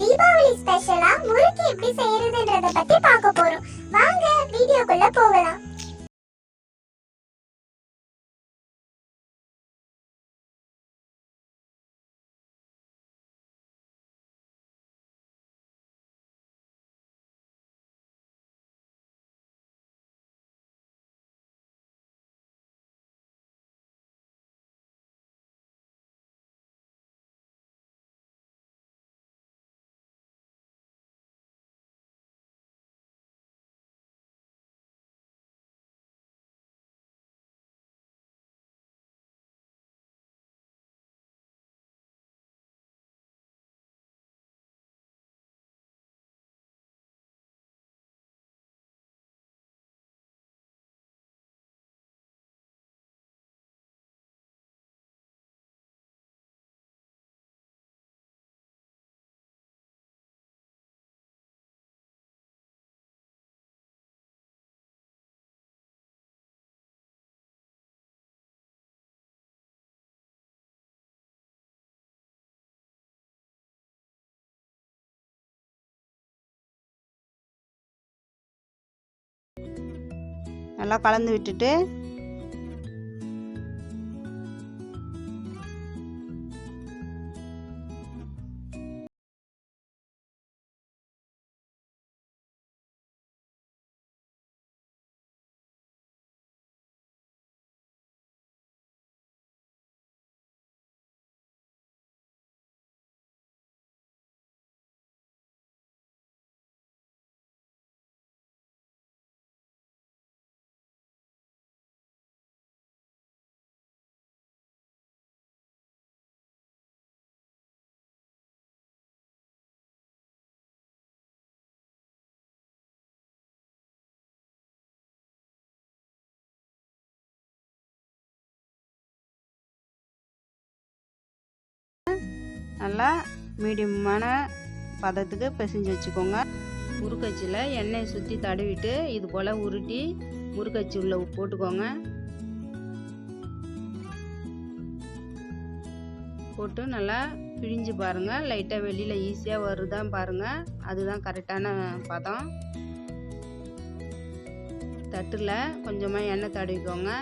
தீபாவளி ஸ்பெஷலா முறுக்கு எப்படி செய்யறதுன்றத பத்தி பார்க்க போறோம். வாங்க வீடியோக்குள்ள போகலாம். நல்லா கலந்து விட்டுட்டு நல்லா மீடியமான பதத்துக்கு பிசைஞ்சு வச்சுக்கோங்க. முறுக்கச்சியில் எண்ணெயை சுற்றி தடவிட்டு இது போல் உருட்டி முறுக்கச்சி உள்ள போட்டுக்கோங்க. போட்டு நல்லா பிழிஞ்சு பாருங்கள் லைட்டாக வெளியில் ஈஸியாக வருதான் பாருங்கள் அதுதான் கரெக்டான பதம். தட்டில் கொஞ்சமாக எண்ணெய் தடவிக்கோங்க.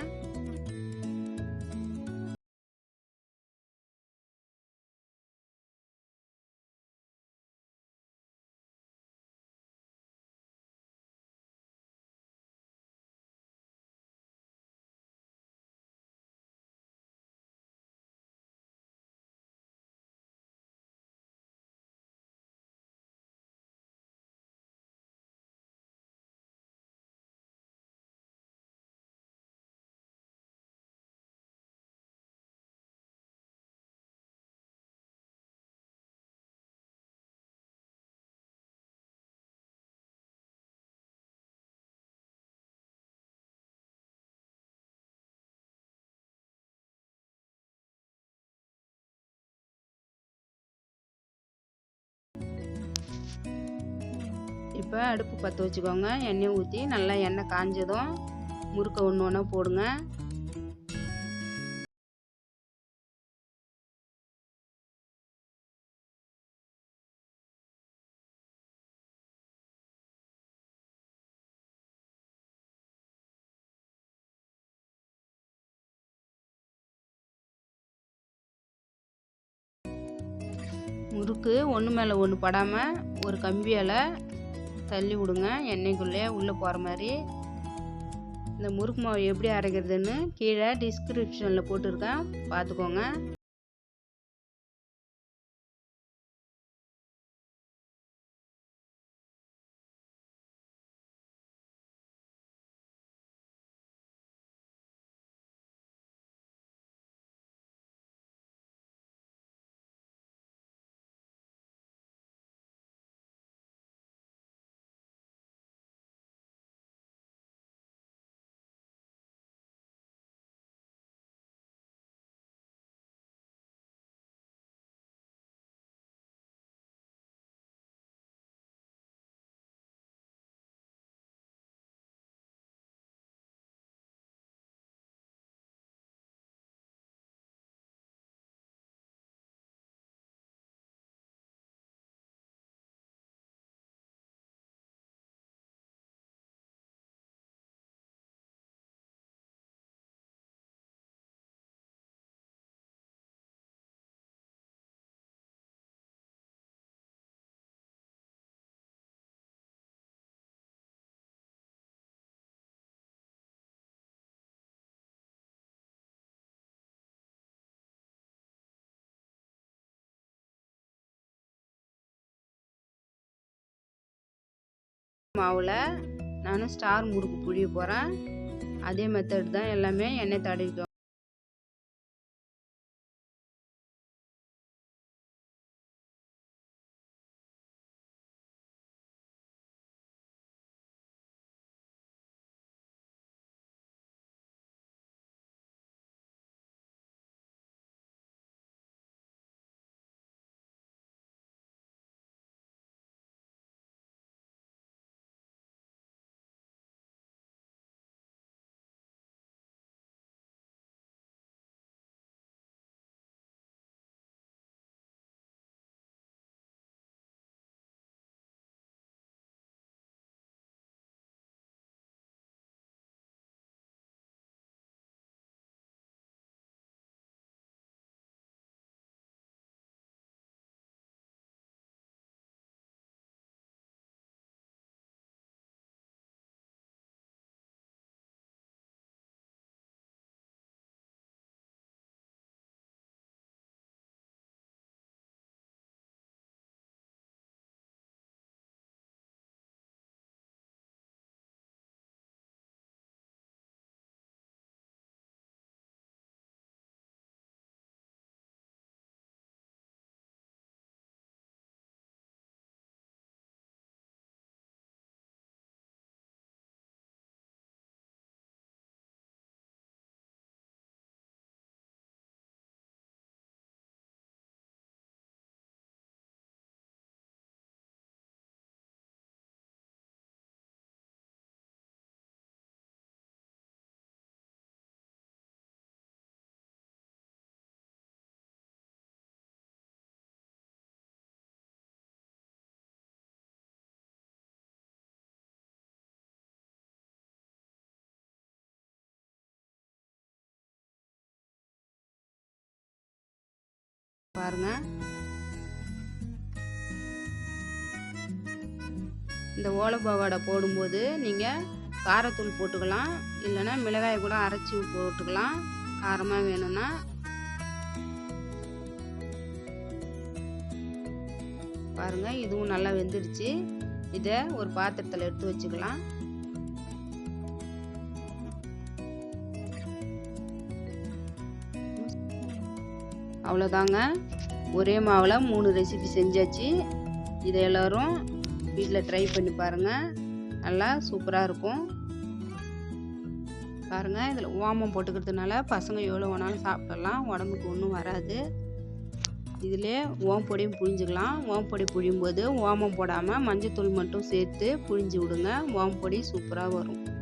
இப்போ அடுப்பு பற்ற வச்சுக்கோங்க. எண்ணெய் ஊற்றி நல்லா எண்ணெய் காஞ்சதும் முறுக்கை ஒன்று ஒன்றா போடுங்க. முறுக்கு ஒன்று மேலே ஒன்று படாமல் ஒரு கம்பியால் தள்ளி விடுங்க. எண்ணெய்க்குள்ளே உள்ளே போகிற மாதிரி. இந்த முறுக்கு மாவு எப்படி அரைக்கிறதுன்னு கீழே டிஸ்கிரிப்ஷனில் போட்டிருக்கேன். பார்த்துக்கோங்க. மாவில் நான் ஸ்டார் முறுக்கு புழிய போகிறேன் அதே மெத்தட் தான் எல்லாமே எண்ணெய் தடவிக்கோ பாருங்க. இந்த ஓலை பவாடை போடும்போது நீங்கள் காரத்தூள் போட்டுக்கலாம். இல்லைன்னா மிளகாய் கூட அரைச்சி போட்டுக்கலாம். காரமாக வேணும்னா. பாருங்கள் இதுவும் நல்லா வெந்துடுச்சு. இதை ஒரு பாத்திரத்தில் எடுத்து வச்சுக்கலாம். அவ்வளோதாங்க. ஒரே மாவில் மூணு ரெசிபி செஞ்சாச்சு. இதை எல்லோரும் வீட்டில் ட்ரை பண்ணி பாருங்கள் நல்லா சூப்பராக இருக்கும். பாருங்கள் இதில் ஓமம் போட்டுக்கிறதுனால பசங்க எவ்வளோ வேணாலும் சாப்பிடலாம். உடம்புக்கு ஒன்றும் வராது. இதிலே ஓம்பொடியும் புழிஞ்சுக்கலாம். ஓம்பொடி புழியும்போது ஓமம் போடாமல் மஞ்சத்தூள் மட்டும் சேர்த்து புழிஞ்சு விடுங்க. ஓம்பொடி சூப்பராக வரும்.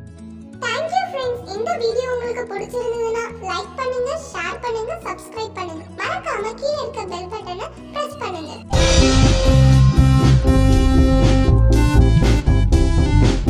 ஃப்ரெண்ட்ஸ் இந்த வீடியோ உங்களுக்கு பிடிச்சிருந்ததுன்னா லைக் பண்ணுங்க ஷேர் பண்ணுங்க சப்ஸ்கிரைப் பண்ணுங்க. மறக்காம கீழே இருக்க பெல் பட்டனை பிரஸ் பண்ணுங்க.